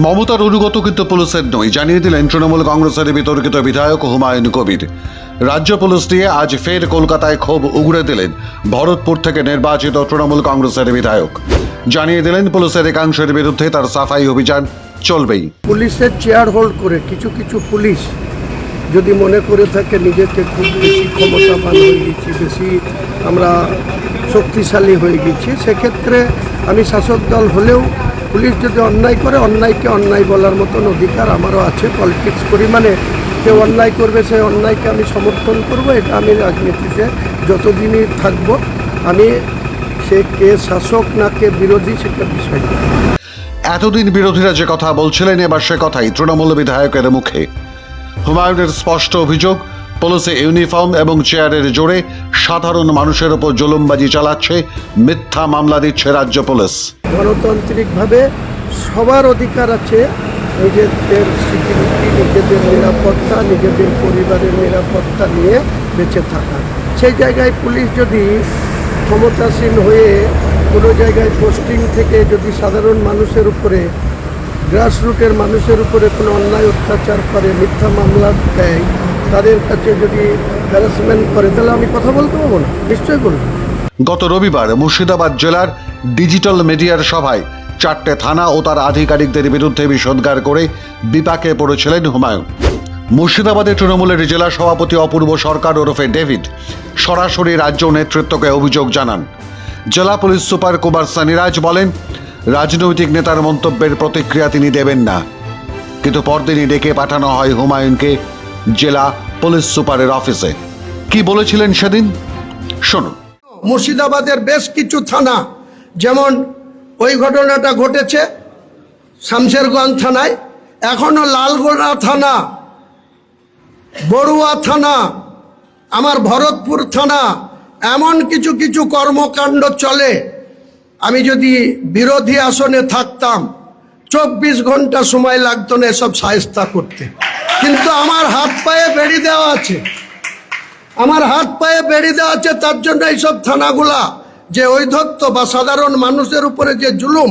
মমতার অনুগত কিন্তু পুলিশের নয়। জানিয়ে দিলেন তৃণমূল কংগ্রেসের বিতর্কিত বিধায়ক হুমায়ুন কবির। রাজ্য পুলিশ দিয়ে আজ ফের কলকাতায় ক্ষোভ উগড়ে দিলেন ভরতপুর থেকে নির্বাচিত তৃণমূল কংগ্রেসের বিধায়ক। জানিয়ে দিলেন পুলিশের একাংশের বিরুদ্ধে তার সাফাই অভিযান চলবেই। পুলিশের চেয়ার হোল্ড করে কিছু কিছু পুলিশ যদি মনে করে থাকে নিজেকে খুব বেশি ক্ষমতাবান হয়ে গেছি, বেশি আমরা শক্তিশালী হয়ে গেছি, সেক্ষেত্রে আমি শাসক দল হলেও পুলিশ যদি অন্যায় করে, অন্যায়কে অন্যায় বলার মতন অধিকার আমারও আছে। পলিটিক্স করি মানে কেউ অন্যায় করবে সেই অন্যায়কে আমি সমর্থন করব, এটা আমি রাজনীতিতে যতদিনই থাকব, আমি সে কে শাসক না কে বিরোধী, সেটা বিষয় এতদিন বিরোধীরা যে কথা বলছিলেন, এবার সে কথাই তৃণমূল বিধায়কের মুখে। হুমায়ুনের স্পষ্ট অভিযোগ পুলিশে ইউনিফর্ম এবং চেয়ারের জোরে সাধারণ মানুষের ওপর জুলুমবাজি চালাচ্ছে, মিথ্যা মামলা দিচ্ছে রাজ্য পুলিশ। গণতান্ত্রিকভাবে সবার অধিকার আছে নিজেদের সিকিউরিটি, নিজেদের নিরাপত্তা, নিজেদের পরিবারের নিরাপত্তা নিয়ে বেঁচে থাকা। সেই জায়গায় পুলিশ যদি ক্ষমতাসীন হয়ে কোনো জায়গায় পোস্টিং থেকে যদি সাধারণ মানুষের উপরে গ্রাসরুটের মানুষের উপরে কোনো অন্যায় অত্যাচার করে, মিথ্যা মামলা দেয় তাদের কাছে যদি হ্যারাসমেন্ট করে, তাহলে আমি কথা বলতে পারব না। নিশ্চয়ই বলব। গত রবিবার মুর্শিদাবাদ জেলার ডিজিটাল মিডিয়ার সভায় চারটে থানা ও তার আধিকারিকদের বিরুদ্ধে বিষোদ্গার করে বিপাকে পড়েছিলেন হুমায়ুন। মুর্শিদাবাদের তৃণমূলের জেলা সভাপতি অপূর্ব সরকার ওরফে ডেভিড সরাসরি রাজ্য নেতৃত্বকে অভিযোগ জানান। জেলা পুলিশ সুপার কুমার সানিরাজ বলেন, রাজনৈতিক নেতার মন্তব্যের প্রতিক্রিয়া তিনি দেবেন না। কিন্তু পরদিনই ডেকে পাঠানো হয় হুমায়ুনকে জেলা পুলিশ সুপারের অফিসে। কি বলেছিলেন সেদিন? শুনুন। মুর্শিদাবাদের বেশ কিছু থানা, যেমন ওই ঘটনাটা ঘটেছে শামশেরগঞ্জ থানায় এখনও লালগোলা থানা, বড়ুয়া থানা, আমার ভরতপুর থানা, এমন কিছু কিছু কর্মকাণ্ড চলে। আমি যদি বিরোধী আসনে থাকতাম, চব্বিশ ঘণ্টা সময় লাগতো না এসব সাহেস্তা করতে। কিন্তু আমার হাত পায়ে বেড়ি দেওয়া আছে। আমার হাত পায়ে বেড়ে দেওয়া আছে, তার জন্য এইসব থানাগুলা যে ঐধত্য বা সাধারণ মানুষের উপরে যে জুলুম,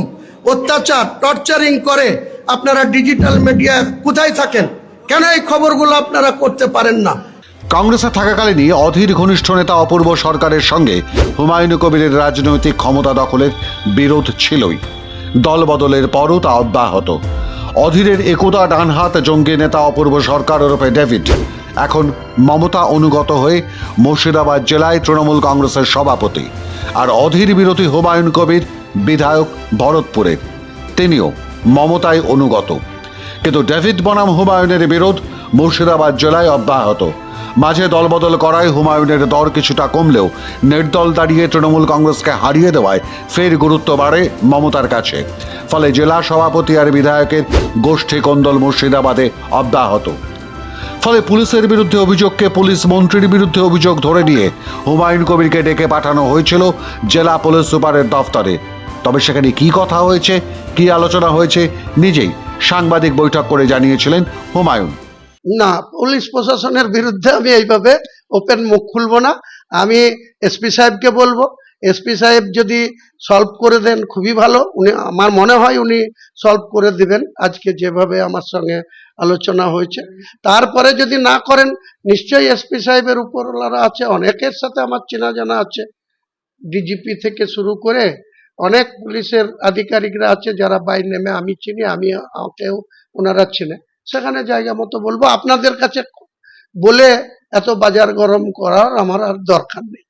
অত্যাচার, টর্চারিং করে, আপনারা ডিজিটাল মিডিয়া কোথায় থাকেন? কেন এই খবরগুলো আপনারা করতে পারেন না? কংগ্রেসে থাকাকালীনই অধীর ঘনিষ্ঠ নেতা অপূর্ব সরকারের সঙ্গে হুমায়ুন কবিরের রাজনৈতিক ক্ষমতা দখলের বিরোধ ছিলই। দল বদলের পরও তা অব্যাহত। অধীরের একদা ডানহাত জঙ্গি নেতা অপূর্ব সরকার ওরফে ডেভিড। এখন মমতা অনুগত হয়ে মুর্শিদাবাদ জেলায় তৃণমূল কংগ্রেসের সভাপতি। আর অধীর বিরোধী হুমায়ুন কবির বিধায়ক ভরতপুরের। তিনিও মমতায় অনুগত। কিন্তু ডেভিড বনাম হুমায়ুনের বিরোধ মুর্শিদাবাদ জেলায় অব্যাহত। মাঝে দলবদল করায় হুমায়ুনের দর কিছুটা কমলেও নির্দল দাঁড়িয়ে তৃণমূল কংগ্রেসকে হারিয়ে দেওয়ায় ফের গুরুত্ব বাড়ে মমতার কাছে। ফলে জেলা সভাপতি আর বিধায়কের গোষ্ঠী কোন্দল মুর্শিদাবাদে অব্যাহত। ফলে পুলিশের বিরুদ্ধে অভিযোগকে পুলিশ মন্ত্রীর বিরুদ্ধে অভিযোগ ধরে নিয়ে হুমায়ুন কবিরকে ডেকে পাঠানো হয়েছিল জেলা পুলিশ সুপারের দফতরে। তবে সেখানে কি কথা হয়েছে, কি আলোচনা হয়েছে, নিজেই সাংবাদিক বৈঠক করে জানিয়েছিলেন হুমায়ুন। না, পুলিশ প্রশাসনের বিরুদ্ধে আমি এইভাবে ওপেন মুখ খুলবো না। আমি এসপি সাহেবকে বলব এসপি সাহেব যদি সলভ করে দেন, খুবই ভালো। উনি, আমার মনে হয় উনি সলভ করে দিবেন আজকে যেভাবে আমার সঙ্গে আলোচনা হয়েছে। তারপরে যদি না করেন, নিশ্চয়ই এসপি সাহেবের উপরওয়ালারা আছে, অনেকের সাথে আমার চেনা জানা আছে ডিজিপি থেকে শুরু করে অনেক পুলিশের আধিকারিকরা আছে, যারা বাই নেমে আমি চিনি, আমি আমাকেও ওনারা চিনে। সেখানে জায়গা মতো বলব, আপনাদের কাছে বলে এত বাজার গরম করার আমার আর দরকার নেই।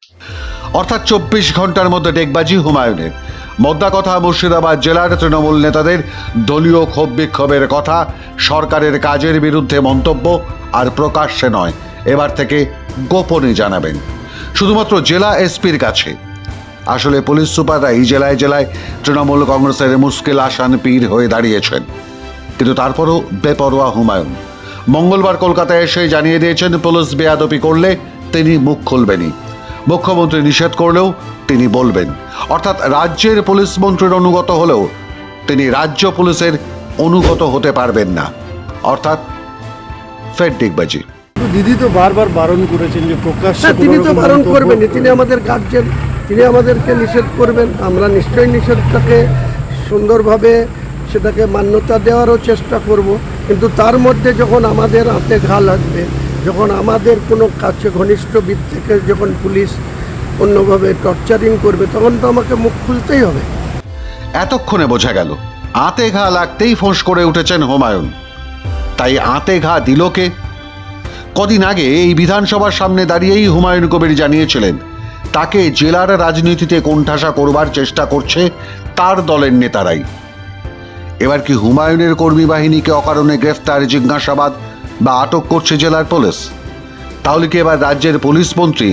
অর্থাৎ চব্বিশ ঘণ্টার মধ্যে ডেকবাজি হুমায়ুনের। মোদ্দা কথা মুর্শিদাবাদ জেলার তৃণমূল নেতাদের দলীয় ক্ষোভ বিক্ষোভের কথা, সরকারের কাজের বিরুদ্ধে মন্তব্য আর প্রকাশ্যে নয়। এবার থেকে গোপনে জানাবেন। শুধুমাত্র জেলা এসপির কাছে। আসলে পুলিশ সুপাররা এই জেলায় জেলায় তৃণমূল কংগ্রেসের মুশকিল আসান পীর হয়ে দাঁড়িয়েছেন। কিন্তু তারপরও বেপরোয়া হুমায়ুন। মঙ্গলবার কলকাতায় এসে জানিয়ে দিয়েছেন, পুলিশ বেয়াদপি করলে তিনি মুখ খুলবেনই। মুখ্যমন্ত্রী নিষেধ করলেও তিনি বলবেন। অর্থাৎ রাজ্যের পুলিশ মন্ত্রীর অনুগত হলেও তিনি রাজ্য পুলিশের অনুগত হতে পারবেন না। অর্থাৎ ফের ডিগবাজি। দিদি তো বারবার বারণ করেছেন যে প্রকাশ্যে হ্যাঁ তিনি তো বারণ করবেন তিনি আমাদের গার্জেন তিনি আমাদেরকে নিষেধ করবেন আমরা নিশ্চয়ই নিষেধটাকে সুন্দরভাবে সেটাকে মান্যতা দেওয়ারও চেষ্টা করব। কিন্তু তার মধ্যে যখন আমাদের হাতে ঘা লাগবে যখন আমাদের কোনো কাছে ঘনিষ্ঠ বিদ থেকে যখন পুলিশ অন্যভাবে টর্চারিং করবে, তখন তো আমাকে মুখ খুলতেই হবে। এতক্ষণে বোঝা গেল, আতে ঘা লাগতেই ফোঁস করে উঠেছেন হুমায়ুন। তাই আতে ঘা দিল কে? কদিন আগে এই বিধানসভার সামনে দাঁড়িয়েই হুমায়ুন কবির জানিয়েছিলেন, তাকে জেলার রাজনীতিতে কোণঠাসা করবার চেষ্টা করছে তার দলের নেতারাই। এবার কি হুমায়ুনের কর্মী বাহিনীকে অকারণে গ্রেফতার, জিজ্ঞাসাবাদ বা আটক করছে জেলার পুলিশ। তাহলে কি এবার রাজ্যের পুলিশ মন্ত্রী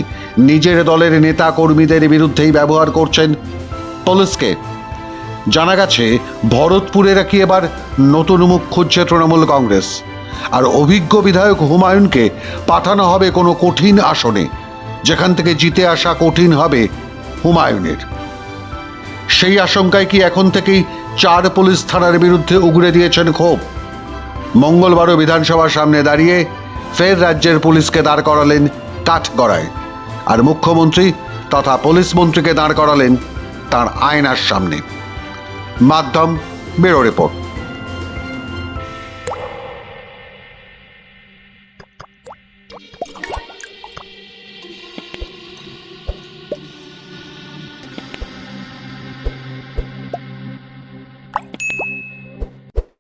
নিজের দলের নেতা কর্মীদের বিরুদ্ধেই ব্যবহার করছেন পুলিশকে? জানা গেছে, ভরতপুরের কি এবার নতুন মুখ খুঁজছে তৃণমূল কংগ্রেস। আর অভিজ্ঞ বিধায়ক হুমায়ুনকে পাঠানো হবে কোনো কঠিন আসনে, যেখান থেকে জিতে আসা কঠিন হবে হুমায়ুনের। সেই আশঙ্কায় কি এখন থেকেই চার পুলিশ থানার বিরুদ্ধে উগড়ে দিয়েছেন ক্ষোভ? মঙ্গলবারও বিধানসভার সামনে দাঁড়িয়ে ফের রাজ্যের পুলিশকে দাঁড় করালেন কাঠগড়ায়। আর মুখ্যমন্ত্রী তথা পুলিশ মন্ত্রীকে দাঁড় করালেন তার আয়নার সামনে। মাধ্যম বেরো রিপোর্ট।